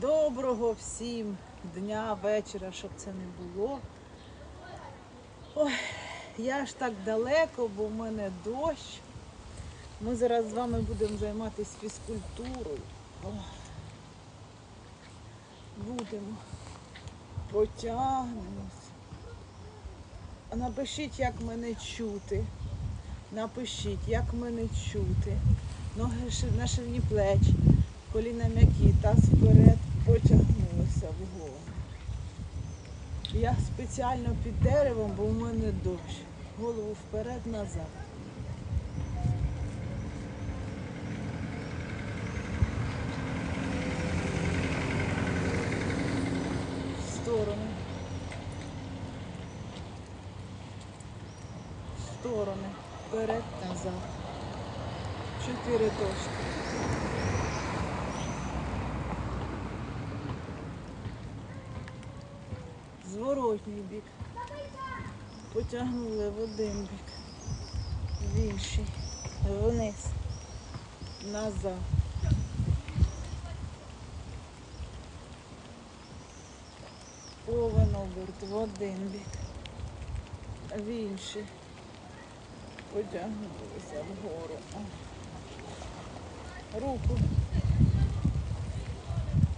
Доброго всім дня, вечора, щоб це не було. Ой, я ж так далеко, бо в мене дощ. Ми зараз з вами будемо займатися фізкультурою. Ой. Будемо. Потягнемось. Напишіть, як мене чути. Напишіть, як мене чути. Ноги на ширині плеч, коліна м'які, таз вперед, потягнулися вгору. Я спеціально під деревом, бо в мене дощ. Голову вперед, назад. В сторону. В сторони. Вперед, назад. Чотири точки. Зворотній бік. Потягнули в один бік. В інший. Вниз. Назад. Повен оберт в один бік. В інший. Потягнулися вгору. Руку.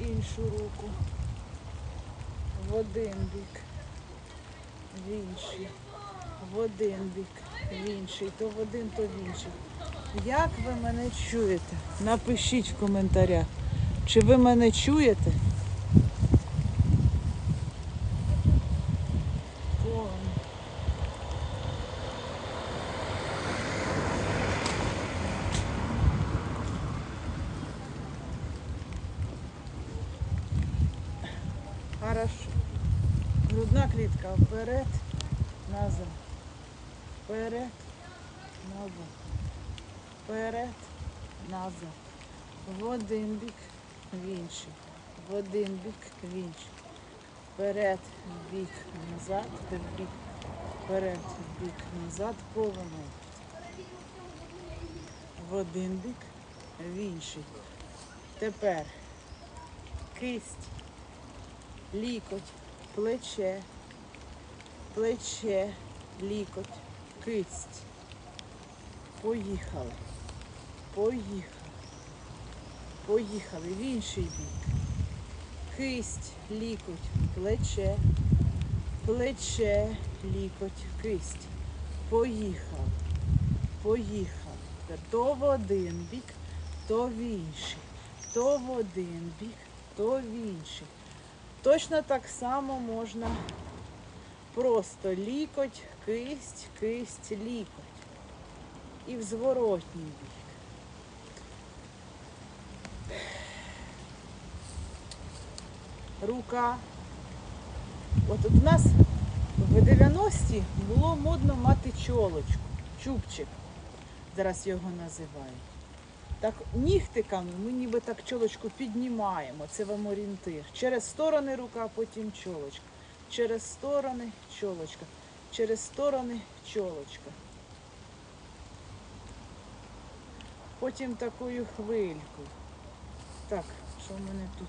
Іншу руку. В один бік. В інший. В один бік. В інший. То в один, то в інший. Як ви мене чуєте? Напишіть в коментарях. Чи ви мене чуєте? Вон. Хорошо. Грудна клітка вперед, назад. Вперед, назад. Вперед, назад. В один бік, в інший. В один бік, в інший. Вперед, бік, назад, в бік. Вперед, бік, назад, повинно. В один бік, в інший. Тепер кисть лікоть, плече, плече, лікоть, кисть. Поїхали. Поїхали. Поїхали в інший бік. Кисть, лікоть, плече, плече, лікоть, кисть. Поїхали. Поїхали. То в один бік, то в інший. То в один бік, то в інший. Точно так само можна просто лікоть, кисть, кисть, лікоть. І в зворотній бік. Рука. От у нас в 90-ті було модно мати чолочку, чубчик. Зараз його називають. Так нігтиками ми ніби так чолочку піднімаємо. Це вам орієнтир. Через сторони рука, потім чолочка. Через сторони чолочка. Через сторони чолочка. Потім такою хвилькою. Так, що в мене тут?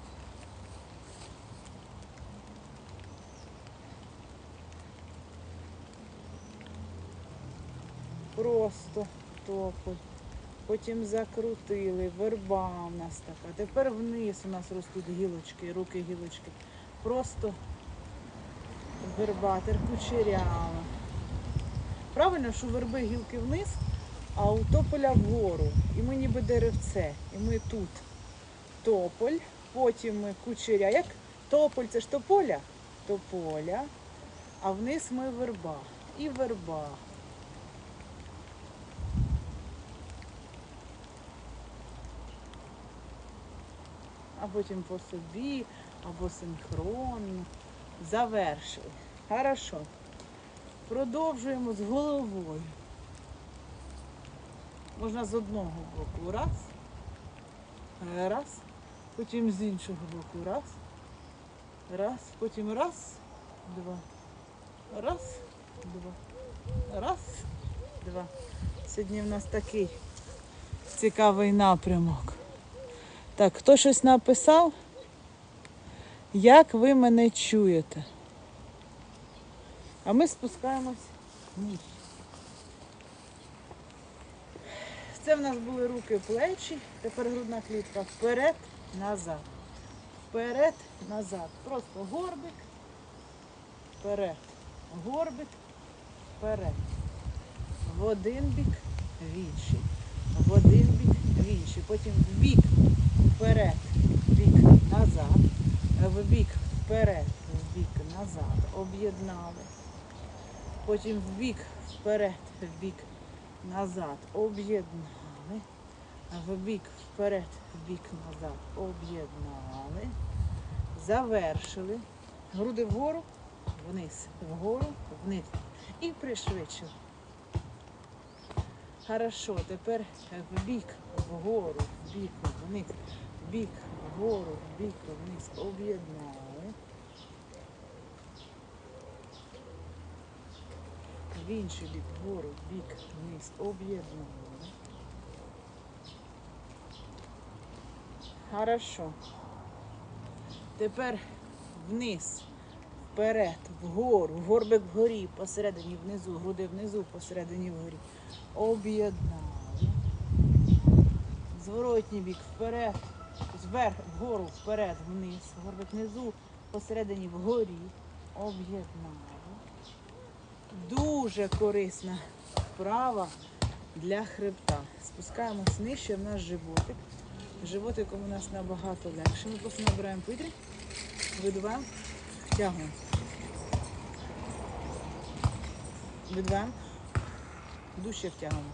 Просто тополь. Потім закрутили, верба у нас така. Тепер вниз у нас ростуть гілочки, руки гілочки. Просто верба, кучерява. Правильно, що верби гілки вниз, а у тополя вгору. І ми ніби деревце. І ми тут тополь, потім ми кучеря. Як тополь це ж тополя? Тополя. А вниз ми верба. І верба. а потім по собі, або синхронно. Завершили. Хорошо. Продовжуємо з головою. Можна з одного боку. Раз. Раз. Потім з іншого боку. Раз. Раз. Потім раз, два. Раз, два. Раз, два. Сьогодні в нас такий цікавий напрямок. Так, хто щось написав? як ви мене чуєте. А ми спускаємось вниз. Це в нас були руки, плечі, тепер грудна клітка вперед, назад. Вперед, назад. Просто горбик, вперед. Горбик, вперед. В один бік, в інший. В один бік, в інший. Потім в бік, вперед, в бік, назад. В бік, вперед, в бік, назад. Об'єднали. Потім в бік, вперед, в бік, назад. Об'єднали. В бік, вперед, в бік, назад. Об'єднали. Завершили. Груди вгору, вниз, вгору, вниз. І пришвидшили. Хорошо, тепер в бік, вгору, в бік, вниз, в бік, вгору, в бік, вниз. Об'єднали. В інший бік, вгору, бік, вниз. Об'єднали. Хорошо. Тепер вниз, вперед, вгору, горбик вгорі, посередині внизу, груди внизу, посередині вгорі. Об'єднали. Зворотній бік вперед, зверх, вгору, вперед, вниз, горбик внизу, посередині вгорі. Об'єднали. Дуже корисна вправа для хребта. Спускаємось нижче, в нас животик. Животиком у нас набагато легше. Ми просто набираємо повітря, видуваємо, втягуємо. Видуваємо, дужче втягуємо.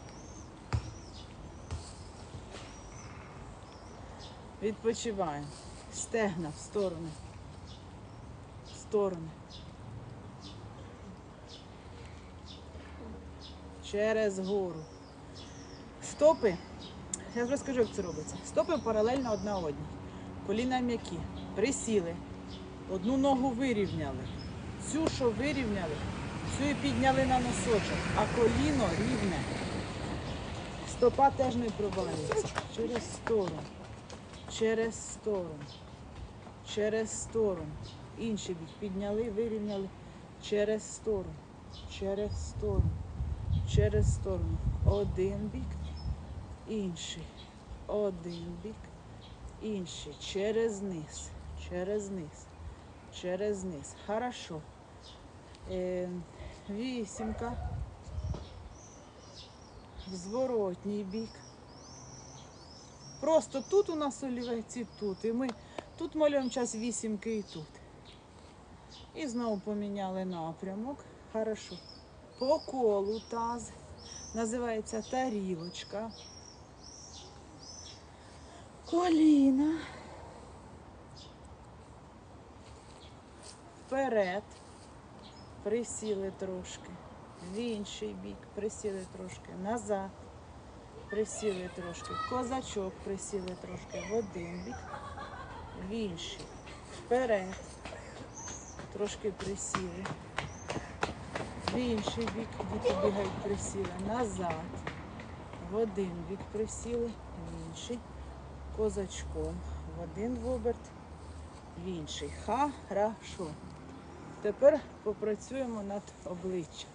Відпочиваємо. Стегна в сторони. В сторони. Через гору. Стопи. Я розкажу, як це робиться. Стопи паралельно одна одній. Коліна м'які. Присіли. Одну ногу вирівняли. Цю, що вирівняли, цю і підняли на носочок, а коліно рівне. Стопа теж не провалюється. Через сторону. Через сторону. Через сторону. Інший бік. Підняли, вирівняли. Через сторону. Через сторону. Через сторону. Один бік інший. Один бік, інший. Через низ, через низ, через низ. Хорошо. Е, вісімка. Зворотній бік. Просто тут у нас олівець і тут. І ми тут малюємо час вісімки і тут. І знову поміняли напрямок. Хорошо. По колу таз. Називається тарілочка. Коліна. Вперед. Присіли трошки. В інший бік. Присіли трошки. Назад. Присіли трошки. Козачок присіли трошки. В один бік. В інший. Вперед. Трошки присіли. В інший бік. Діти бігають присіли. Назад. В один бік присіли. В інший козачком в один в оберт, в інший. Хорошо. Тепер попрацюємо над обличчям.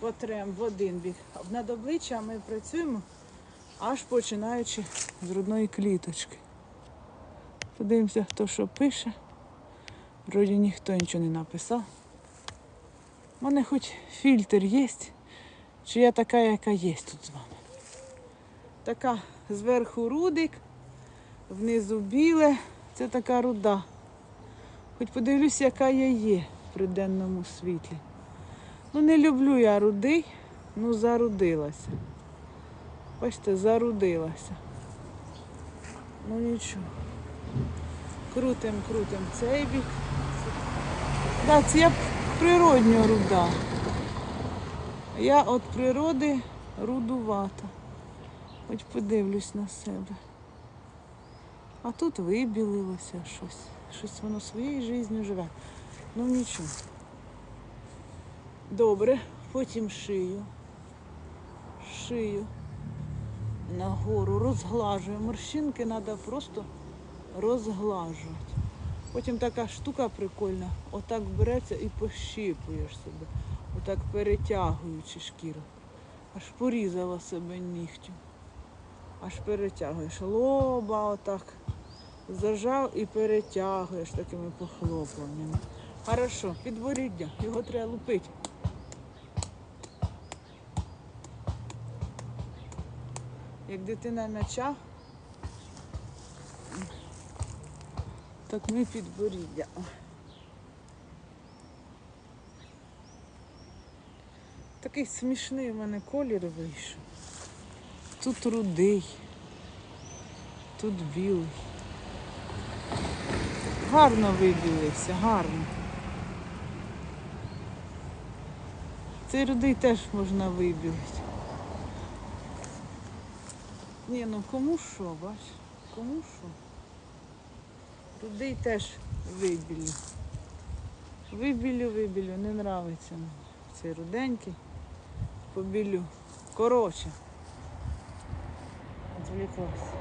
Потрем в один бік. Над обличчям ми працюємо аж починаючи з грудної кліточки. Подивимося, хто що пише. Вроді ніхто нічого не написав. У мене хоч фільтр є, чи я така, яка є тут з вами. Така зверху рудик, внизу біле. Це така руда. Хоч подивлюсь, яка я є при денному світлі. Ну, не люблю я рудий, ну зарудилася. Бачите, зарудилася. Ну нічого. Крутим, крутим цей бік. Так, це я природньо руда. Я від природи рудувата. Хоч подивлюсь на себе. А тут вибілилося щось. Щось воно своєю життю живе. Ну нічого. Добре, потім шию. Шию. Нагору розглажую. Морщинки треба просто розглажувати. Потім така штука прикольна, отак береться і пощипуєш себе, отак перетягуючи шкіру. Аж порізала себе нігтю. Аж перетягуєш. Лоба отак. Зажав і перетягуєш такими похлопуваннями. Хорошо, підборіддя, його треба лупити. Як дитина м'яча, так ми підборіддя. Такий смішний в мене колір вийшов. Тут рудий, тут білий. Гарно вибілився, гарно. Цей рудий теж можна вибілити. Ні, ну кому що, бач? Кому що? Рудий теж вибілю. Вибілю, вибілю, не нравиться мені. Цей руденький. Побілю. Коротше. Отвлеклась.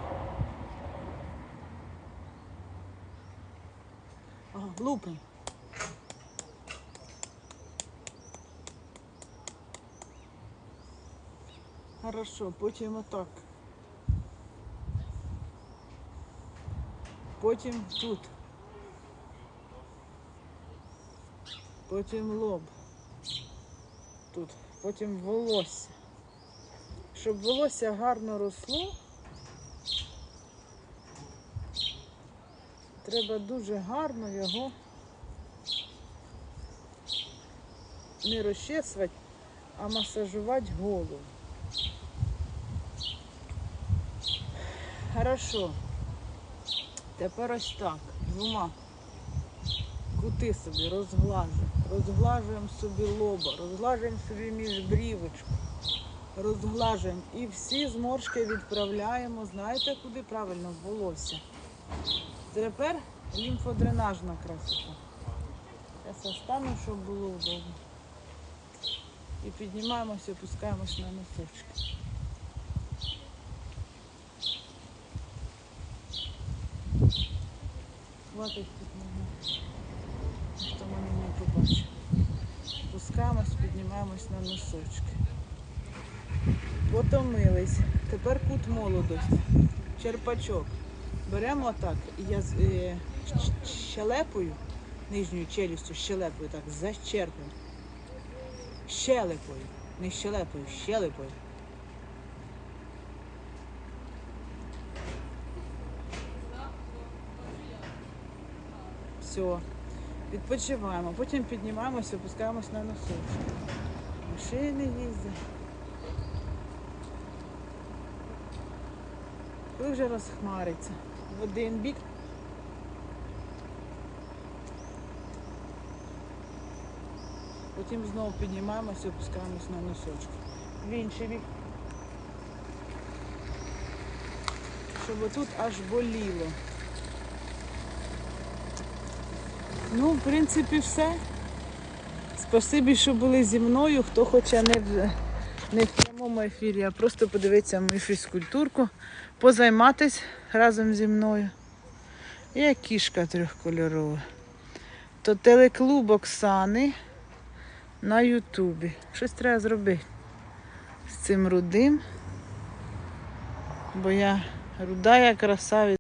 Ага, лупим. Хорошо, потім отак. Потім тут. Потім лоб. Тут. Потім волосся. Щоб волосся гарно росло, треба дуже гарно його не розчесувати, а масажувати голову. Хорошо. Тепер ось так, двома. Кути собі розглажуємо. Розглажуємо собі лоба, розглажуємо собі міжбрівочку, розглажуємо. І всі зморшки відправляємо, знаєте куди правильно? В волосся. Тепер лімфодренажна красота. Зараз остану, щоб було удобно. І піднімаємося, опускаємось на носочки. Хватить тут мене. Ніхто мене не побачить. Спускаємось, піднімаємось на носочки. Потомились. Тепер кут молодості. Черпачок. Беремо так, і я е, щелепою, нижньою челюстю, щелепою так зачерпнемо. Щелепою. Не щелепою, щелепою. Все. Відпочиваємо. Потім піднімаємося, опускаємось на носочки. Машини їздять. Коли вже розхмариться. В один бік. Потім знову піднімаємося, опускаємось на носочки. В інший бік. Щоб отут аж боліло. Ну, в принципі, все. Спасибі, що були зі мною. Хто хоче не в, не в прямому ефірі, а просто подивитися мою фізкультурку, позайматись разом зі мною. Я кішка трьохкольорова. То телеклуб Оксани на Ютубі. Щось треба зробити з цим рудим. Бо я руда, я красавиця.